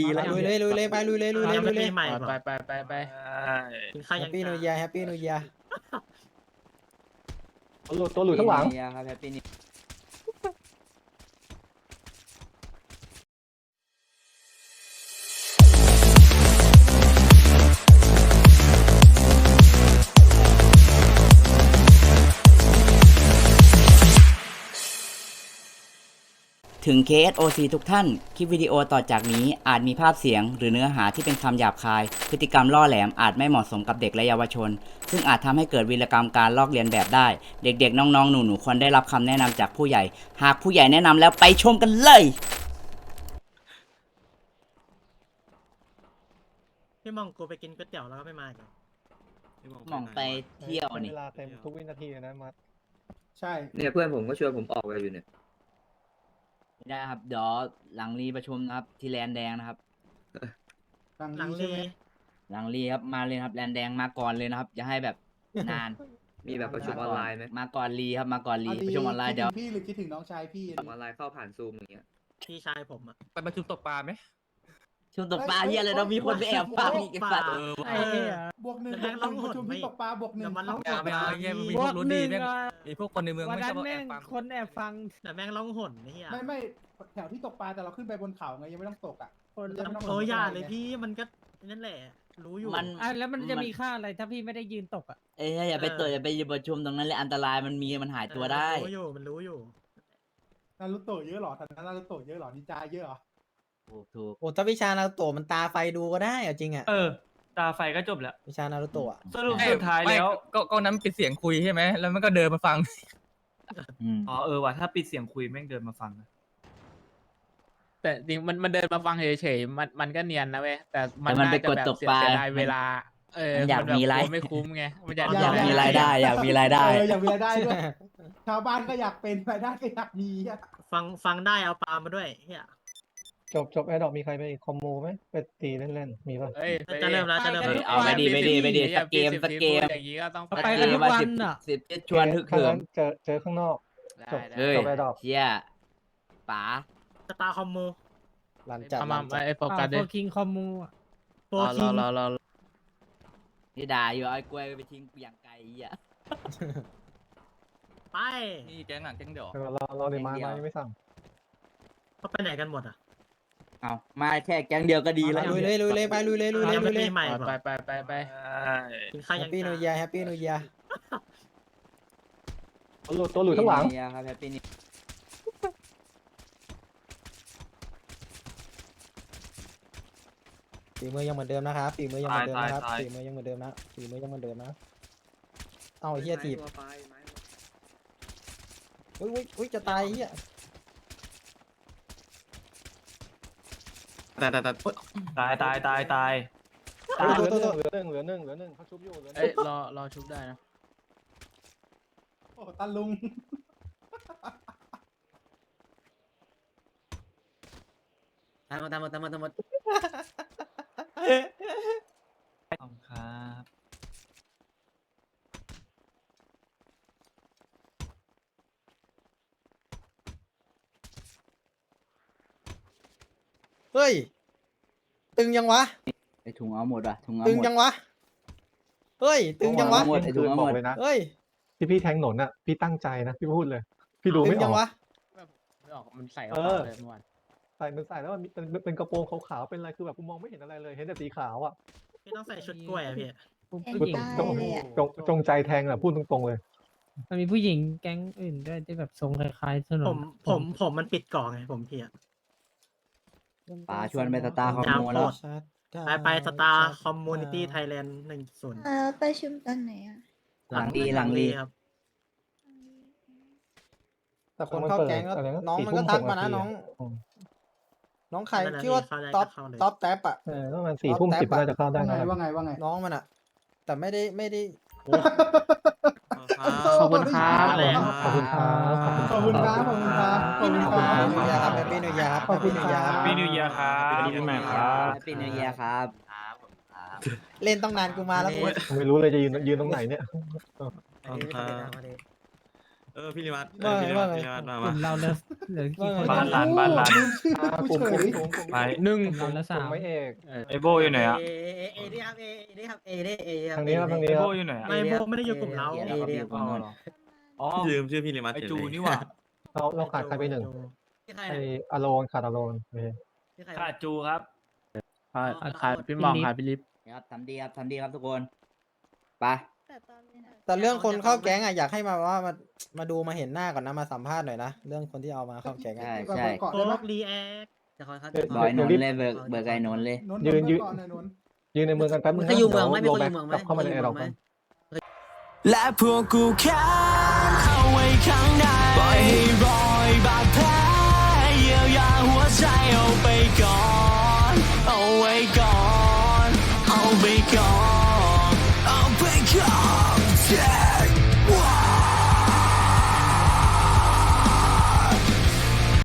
ดีแล้วลุยเลยลุยเลยไปลุยเลยลุยเลยยังลุไม่ยเลปียใหม่ไปไปไปไปไปกินข้าวแฮยัปงปี้นิวจ้าเยียแฮปปี้นิวเยียตัวหลุดตัวหลุดข้างหลัง ครับแฮปปี้นิว ถึง KSOC ทุกท่าน คลิปวิดีโอต่อจากนี้อาจมีภาพเสียง หรือเนื้อหาที่เป็นคำหยาบคาย พฤติกรรมล่อแหลมอาจไม่เหมาะสมกับเด็กและเยาวชน ซึ่งอาจทำให้เกิดวีรกรรมการลอกเลียนแบบได้ เด็กๆ น้องๆ หนูๆ ควรได้รับคำแนะนำจากผู้ใหญ่ หากผู้ใหญ่แนะนำแล้วไปชมกันเลย พี่มองกูไปกินก๋วยเตี๋ยวแล้วก็ไม่มาอีกเหรอมองไปเที่ยวนี่ เวลาเต็มทุกวินาทีเลยนะมัดใช่เนี่ยเพื่อนผมก็ชวนผมออกไปอยู่เนี่ย ไม่ได้ครับ เดี๋ยวหลังรีประชุมนะครับ ที่แลนแดงนะครับ หลังลีหลังรีครับมาเลยครับแลนแดงมาก่อนเลยนะครับอย่าให้แบบนาน มีแบบประชุมออนไลน์ไหมมาก่อนรีครับมาก่อนรีประชุมออนไลน์เดี๋ยว พี่หรือคิดถึงน้องชายพี่ ประชุมออนไลน์เข้าผ่านซูมอย่างเงี้ย พี่ชายผมอะไปประชุมตกปลาไหม ช่วงตกปลาเฮียเลยเรามีคนไปแอบฟังอีกไอ้สัตว์ไอ้เหี้ยบวกหนึ่งแต่แม่งร้องหดไม่ตกปลาบวกหนึ่งเดี๋ยวมันร้องอย่าไปเอาไอ้เงี้ยมันมีพวกรู้ดีแม่งมีพวกคนในเมืองวันไม่ชนั้อนบแม่แอบงฟังคนแอบฟังแต่แม่งร้องห่นไอ้เหี้ยไม่ไม่แถวที่ตกปลาแต่เราขึ้นไปบนเขาไงยังไม่ต้องตกอะ คนยังไม่ต้องโอ้ยอย่าเลยพี่มันก็นั่นแหละ รู้อยู่ มัน อะแล้วมันจะมีค่าอะไรถ้าพี่ไม่ได้ยืนตกอะเอ้ยอย่าไปเออเตยอย่าไปยืนประชุมตรงนั้นเลยอันตรายมันมีมันหายตัวได้ รู้อยู่มันรู้อยู่ นารุโตะเยอะหรอทันนั้นนารุโตะเยอะหรอนินจาเยอะหรอ ถูกถูกโอ้ถ้าวิชานารุโตะมันตาไฟดูก็ได้อะจริงอะเออ ตาไฟก็จบแล้ว วิชานารุโตะอะสรุปเอ้สุดท้ายไม่แล้วก็ก็นั้นปิดเสียงคุยใช่ไหม แล้วมันก็เดินมาฟัง อืม อ๋อเออว่ะถ้าปิดเสียงคุยแม่งเดินมาฟังนะแต่จริงมันมันเดินมาฟังเฉยๆมันมันก็เนียนนะเว้ยแต่มันแต่มันไปน่าจะกดแบบตกเสียปลาเสียดายเวลา เออมันอยากแบบมีรายกลัวไม่คุ้มไงมันอยากอยากมีรายได้ อยากมีรายได้ เอออยากมีรายได้ด้วย ชาวบ้านก็อยากเป็นรายได้ก็อยากมีอะฟังฟังได้เอาปลามาด้วยเฮีย จบจบแอร์ดอกมีใครไปคอมมูไหมไปตีเล่นๆมีป่ะ เอ้ยจะเริ่มแล้วจะเริ่มเฮ้ยแล้ว เอาไปดีไปดีไปดีสักเกมสักเกม อย่างนี้ก็ต้องไปกันทุกวันอะ สิบสิบชวนฮึกครั้งเหินั้มนเจอเจอข้างนอก จบได้เฮ้ยจบไปดอกเชี่ยป๋าสตาร์คอมโมหลังได้จากเอามามาไอ้โฟกัสโฟดิคิงคอมมูอะโปรอคิงรอรอรอที่ด่าอยู่เอาไอ้กล้วยไปทิ้งกูอย่างไกลอะไปนี่แก๊งหลังแก๊งเดี๋ยวเออเราเราเลยมาเดียวมายังไม่สั่งเขาไปไหนกันหมดอะ เอามาแค่แก๊งเดียวก็ดีแล้วลุยเลยลุยเลยไปลุยเลยลุยเลยยังลุไม่ยเลปียใหม่ไปไปไปไปกินข้าวแฮยัปงปี้นิวเยียจ้าแฮปปี้นิวเยียตัวหลุดตัวหลุดข้างหลังครับแฮปปี้นิวฝีมือยังเหมือนเดิมนะครับฝีมือยังเหมือนเดิมนะครับตายตายฝีมือยังเหมือนเดิมนะฝีมือยังเหมือนเดิมนะเอาไอ้เฮียถีบไม้ตัวไปไม้อุ้ยอุ้ยอุ้ยจะตายไอ้เฮีย ตายตายตายตายตายตัวเหลืตัวอตัวหนึ่งเหลือหนึ่งเหลือหนึ่งเหลือหนึ่งเขาชุบอยู่เหลือหเอ้นึ่ยงรอรอชุบได้นะโอ้ตาลุงตามมาตามมาตามมาตามมา ขอบคุณครับ เฮ้ย ตึงยังวะ ไอถุงเอาหมดว่ะถุงเอาตึงหมดยังวะ เฮ้ย ตึงยังวะ หมดไอ้ถุงเอาหมดบอกเลยนะเฮ้ย ที่พี่แทงหนนอะพี่ตั้งใจนะพี่พูดเลย พี่ดูตึไม่งอยัองก วะ ไม่ออกมันใส่เอเข้าอไปเลยเมื่อวานใส่มันใส่แล้วมันมีเป็นเป็นกระโปรงขาวๆเป็นอะไรคือแบบกูมองไม่เห็นอะไรเลยเห็นแต่สีขาวอะพี่ต้องใส่ชุดกล้วยอะพี่ผู้หญิงจงจงจงใจแทงอะพูดตรงๆเลย มันมีผู้หญิงแก๊งอื่นด้วยที่แบบทรงคล้ายๆสนผมผมผมมันปิดก่อไงผมพี่อะ ป๋าชวนไปสตาร์คอมโมแล้ว ไปไปสตาร์คอมมูนิตี้ไทยแลนด์หนึ่งศูนย์เออประชุมตอนไหนอะหลังดีหลังดีครับ แต่คนเข้าแก๊งก็อะไรนะน้องสี่มันทุ่ก็มทักหกมานะนาทีน้องอืมน้องใครนั่นน่ะชื่อว่าเข้าได้ท็อปก็เข้าเลยท็อปแท็บอะเออประมาณสี่ทุ่มสิบน่าจะเข้าได้นะว่าไงว่าไง น้องมันอะแต่ไม่ได้ไม่ได้ ขอบคุณครับอะไรอะขอบคุณครับขอบคุณครับขอบคุณครับขอบคุณครับแฮปปี้นิวเยียครับแฮปปี้นิวเยียครับปีนิวเยียครับปีใหม่ครับแฮปปี้นิวเยียครับเล่นต้องนานกูมาแล้วกูไม่รู้เลยจะยืนยืนตรงไหนเนี่ย ขอบคุณครับเอเออพี่ลิมัสว่าไงพี่ลิมัว่าสไงพี่ลิมัสมากลุ่มามเราเหลือเหลือกี่คนบ้านหลานบ้านหลานอ่ากลุ่มกลุ่มกลุ่มกลุ่มไปหนึ่งกลุ่มเราเหลือกสาลุ่มมไม่เอกไอโบอยู่ไหนอะเอเอเอนี่ครับเอนี่ครับเอนี่เอทางนี้ครับทางไอนี้คโบรับอยู่ไหนอะไม่โบไม่ได้อยู่กลุ่มเราเดี๋ยวเราก็ไปอยู่กลุ่มนู้นอ๋อพี่ลืมชื่อพี่ลิมัสไอเฉยจูเลยนี่หว่าเราเราขาดใครไปหนึ่งที่ใครไอนะอโลนขาดอโลนโอเคที่ใครขาดจูครับขาดขาดพี่หมองขาดพี่ลิฟครับทำดีครับทำดีครับทุกคนไป แต่ตอนนี้นะแต่เรื่องคนเข้าแก๊งอะอยากให้มาว่ามามาดูมาเห็นหน้าก่อนนะมาสัมภาษณ์หน่อยนะเรื่องคนที่เอามาเข้าแก๊งอะใช่ใช่โฟกรีแอคจะคอยครับบอยนนท์เลยเบิกเบิกไอ้นนท์เลยยืนยืนยืนในเมืองกันแป๊บนึงถ้าอยู่เมืองไหมมีโลคนอแบ็คยู่เมืองไหมกลับเข้ามาในแอร์ดรอปไหมและพวกกูแค้นเอาไว้ข้างในปล่อยให้รอยบาดแผลเยียวยาหัวใจเอาไปก่อน เอาไว้ก่อน come down.